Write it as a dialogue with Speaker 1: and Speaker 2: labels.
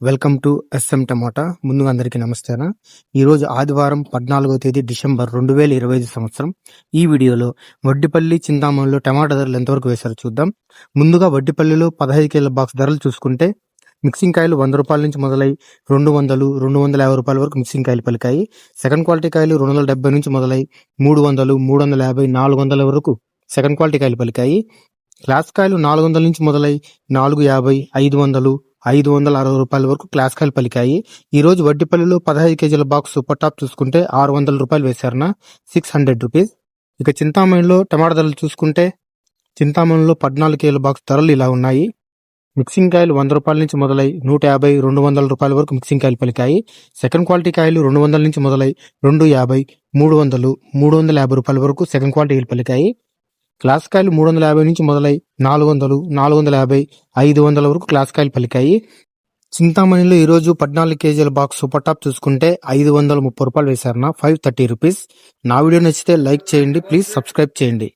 Speaker 1: Welcome to S M tomato. ముందుగా అందరికీ నమస్తేనా ఈరోజు ఆదివారం పద్నాలుగో తేదీ డిసెంబర్ రెండు వేల ఇరవై ఐదు సంవత్సరం. ఈ వీడియోలో వడ్డిపల్లి చింతామణిలో టమాటా ధరలు ఎంతవరకు వేశారో చూద్దాం. ముందుగా వడ్డిపల్లిలో పదహైదు కేల బాక్స్ ధరలు చూసుకుంటే మిక్సింగ్ కాయలు వంద రూపాయల నుంచి మొదలై రెండు వందలు రెండు వందల యాభై రూపాయల వరకు మిక్సింగ్ కాయలు పలికాయి. సెకండ్ క్వాలిటీ కాయలు రెండు వందల డెబ్బై నుంచి మొదలై మూడు వందలు మూడు వందల యాభై నాలుగు వందల వరకు సెకండ్ క్వాలిటీ కాయలు పలికాయి. క్లాస్ కాయలు నాలుగు వందల నుంచి మొదలై నాలుగు యాభై ఐదు వందలు ఐదు వందల అరవై రూపాయల వరకు క్లాసికల్ పలికాయి. ఈ రోజు వడ్డిపల్లిలో పదహైదు కేజీల బాక్స్ సూపర్ టాప్ చూసుకుంటే ఆరు వందల రూపాయలు వేశారన సిక్స్ హండ్రెడ్ రూపీస్. ఇక చింతామణిలో టమాటా ధరలు చూసుకుంటే చింతామణిలో పద్నాలుగు కేజీల బాక్స్ ధరలు ఇలా ఉన్నాయి. మిక్సింగ్ కాయలు వంద రూపాయల నుంచి మొదలై నూట యాభై రెండు వందల రూపాయల వరకు మిక్సింగ్ కాయలు పలికాయి. సెకండ్ క్వాలిటీ కాయలు రెండు వందల నుంచి మొదలై రెండు యాభై మూడు వందలు మూడు వందల యాభై రూపాయల వరకు సెకండ్ క్వాలిటీ పలికాయి. క్లాస్ కాయలు మూడు వందల యాభై నుంచి మొదలై నాలుగు వందలు నాలుగు వందల యాభై ఐదు వందల వరకు క్లాస్ కాయలు పలికాయి. చింతామణిలో ఈరోజు పద్నాలుగు కేజీల బాక్స్ సూపర్ టాప్ చూసుకుంటే ఐదు వందల ముప్పై రూపాయలు వేశారన్న ఫైవ్ థర్టీ రూపీస్ నా వీడియో నచ్చితే లైక్ చేయండి ప్లీజ్ సబ్స్క్రైబ్ చేయండి.